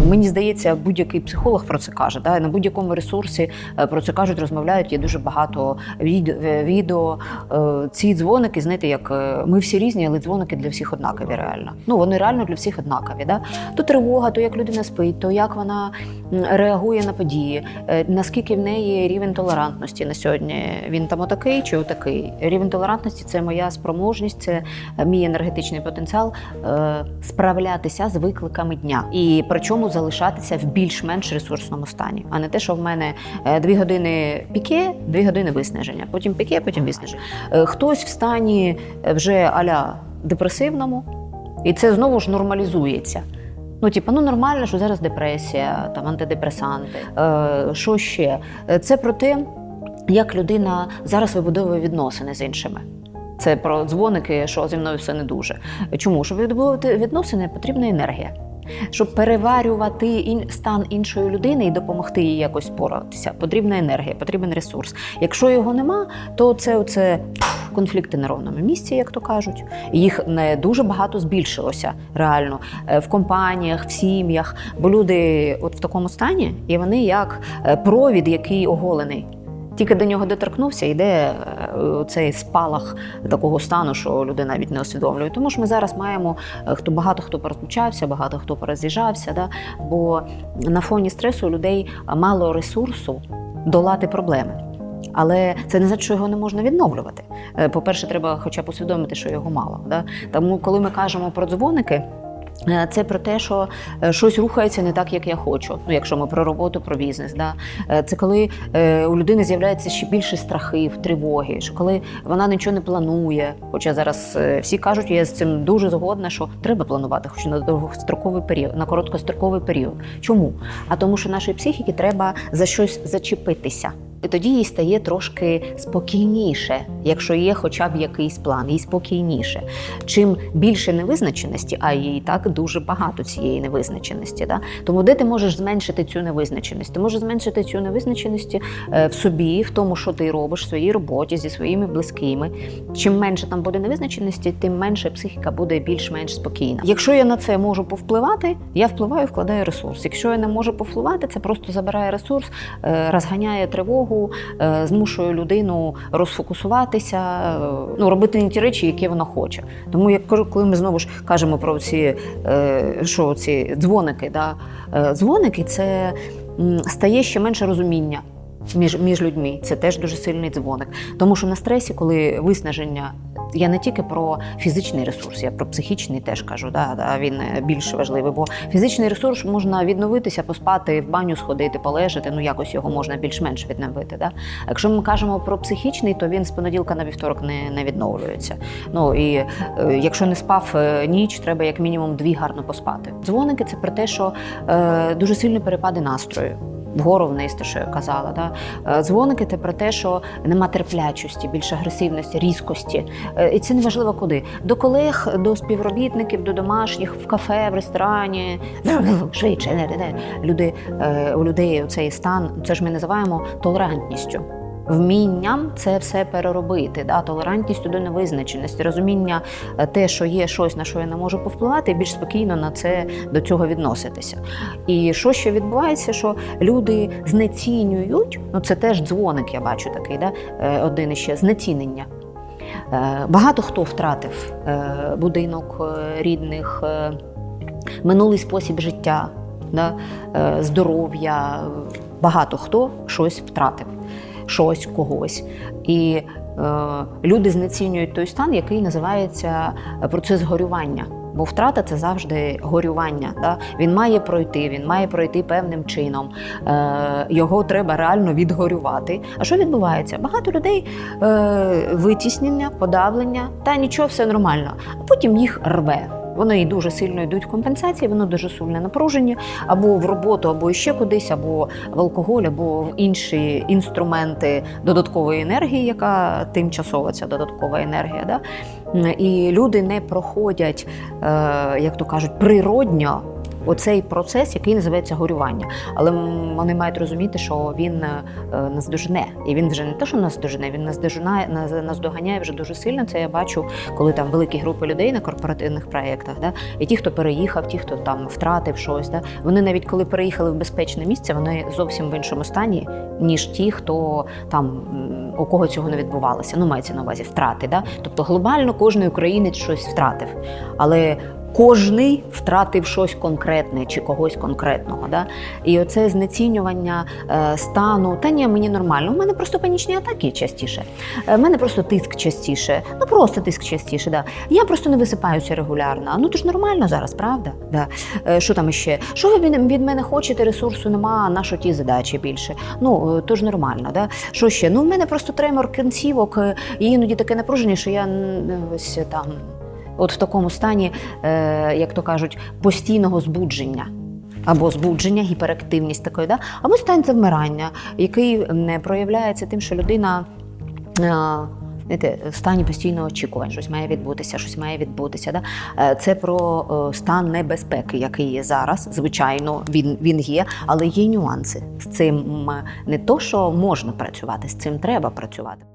Мені здається, будь-який психолог про це каже. Да? На будь-якому ресурсі е, про це кажуть, розмовляють. Є дуже багато е, відео. Е, Ці дзвоники, знаєте, як е, ми всі різні, але дзвоники для всіх однакові. Реально. Ну вони реально для всіх однакові. Да? То тривога, то як людина спить, то як вона реагує на події, е, наскільки в неї рівень толерантності на сьогодні. Він там отакий чи отакий. Рівень толерантності це моя спроможність, це е, мій енергетичний потенціал е, справлятися з викликами дня і причому залишатися в більш-менш ресурсному стані, а не те, що в мене е, дві години піке, дві години виснаження, потім піке, потім виснаження. Е, Хтось в стані е, вже аля депресивному, і це знову ж нормалізується. Ну, типу, ну нормально, що зараз депресія, там антидепресанти. Е, що ще? Це про те, як людина зараз вибудовує відносини з іншими. Це про дзвоники, що зі мною все не дуже. Чому? Щоб відбудовувати відносини, потрібна енергія. Щоб переварювати стан іншої людини і допомогти їй якось споратися, потрібна енергія, потрібен ресурс. Якщо його нема, то це оце конфлікти на ровному місці, як то кажуть. Їх не дуже багато збільшилося реально е, в компаніях, в сім'ях. Бо люди от в такому стані, і вони як е, провід, який оголений. Тільки до нього доторкнувся, йде е, цей спалах такого стану, що люди навіть не усвідомлює. Тому ж ми зараз маємо е, хто багато хто порозлучався, багато хто пороз'їжджався. Да? Бо на фоні стресу у людей мало ресурсу долати проблеми. Але це не значить, що його не можна відновлювати. Е, По-перше, треба хоча б усвідомити, що його мало. Да? Тому, коли ми кажемо про дзвоники. Е, Це про те, що е, щось рухається не так, як я хочу. Ну, якщо ми про роботу, про бізнес. Да? Е, Це коли у людини з'являється ще більше страхів, тривоги, що коли вона нічого не планує. Хоча зараз всі кажуть, я з цим дуже згодна, що треба планувати, хоч на довгостроковий період, на короткостроковий період. Чому? А тому, що нашій психіці треба за щось зачепитися. І тоді їй стає трошки спокійніше, якщо є хоча б якийсь план, їй спокійніше. Чим більше невизначеності, а їй так дуже багато цієї невизначеності. Да? Тому де ти можеш зменшити цю невизначеність? Ти можеш зменшити цю невизначеність е, в собі, в тому, що ти робиш в своїй роботі зі своїми близькими. Чим менше там буде невизначеності, тим менше психіка буде більш-менш спокійна. Якщо я на це можу повпливати, я впливаю, вкладаю ресурс. Якщо я не можу повпливати, це просто забирає ресурс, е, розганяє тривогу, е, змушує людину розфокусуватися, е, ну робити не ті речі, які вона хоче. Тому як коли ми знову ж кажемо про ці, е, що ці дзвоники, да? дзвоники це стає ще менше розуміння. Між, між людьми це теж дуже сильний дзвоник. Тому що на стресі, коли виснаження, я не тільки про фізичний ресурс, я про психічний теж кажу. Да, да, він е, більш важливий. Бо фізичний ресурс можна відновитися, поспати, в баню сходити, полежати. Ну якось його можна більш-менш відновити. Да? Якщо ми кажемо про психічний, то він з понеділка на вівторок не, не відновлюється. Ну і е, якщо не спав е, ніч, треба як мінімум дві гарно поспати. Дзвоники це про те, що е, дуже сильні перепади настрою. Вгору вниз, те, що я казала. Да? Е, Дзвоники це про те, що нема терплячості, більш агресивності, різкості. Е, І це не важливо куди. До колег, до співробітників, до домашніх, в кафе, в ресторані. Швидше. Люди, е, у людей цей стан, це ж ми називаємо толерантністю. Вмінням це все переробити, да? толерантністю до невизначеності, розуміння е, те, що є щось, на що я не можу повпливати, більш спокійно на це до цього відноситися. І що ще відбувається, що люди знецінюють, ну це теж дзвоник, я бачу такий, да? е, один іще знецінення. Е, Багато хто втратив будинок рідних, минулий спосіб життя, здоров'я. Багато хто щось втратив, щось когось. І е, люди знецінюють той стан, який називається процес горювання. Бо втрата це завжди горювання. Да? Він має пройти, він має пройти певним чином. Е, його треба реально відгорювати. А що відбувається? Багато людей е, витіснення, подавлення, та нічого, все нормально. А потім їх рве. Вони дуже сильно йдуть в компенсації, воно дуже сильно напружені або в роботу, або ще кудись, або в алкоголь, або в інші інструменти додаткової енергії, яка тимчасова ця додаткова енергія. Да? І люди не проходять, е, як то кажуть, природньо оцей процес, який називається горювання. Але вони мають розуміти, що він е, наздожене. І він вже не те, що наздожене, він наздожинає, наз- наздоганяє вже дуже сильно. Це я бачу, коли там великі групи людей на корпоративних проєктах. Да? І ті, хто переїхав, ті, хто там втратив щось, да? вони навіть коли переїхали в безпечне місце, вони зовсім в іншому стані, ніж ті, хто там у кого цього не відбувалося. Ну, мається на увазі втрати. Да? Тобто глобально кожен українець щось втратив. Але Кожний втратив щось конкретне чи когось конкретного. Да? І оце знецінювання е, стану, та ні, мені нормально. У мене просто панічні атаки частіше. У мене просто тиск частіше. Ну просто тиск частіше. Да. Я просто не висипаюся регулярно. Ну то ж нормально зараз, правда? Да. Е, що там іще? Що ви від, мене хочете? Ресурсу нема, на що ті задачі більше? Ну е, то ж нормально. Да? Що ще? Ну в мене просто тремор кінцівок, е, іноді таке напруження, що я ось там. От в такому стані, е, як то кажуть, постійного збудження. Або збудження, гіперактивність такої, да? або стан завмирання, який м, проявляється тим, що людина е, знаєте, в стані постійного очікувань, щось має відбутися, щось має відбутися. Да? Е, Це про е, стан небезпеки, який є зараз. Звичайно, він, він є, але є нюанси. З цим не то, що можна працювати, з цим треба працювати.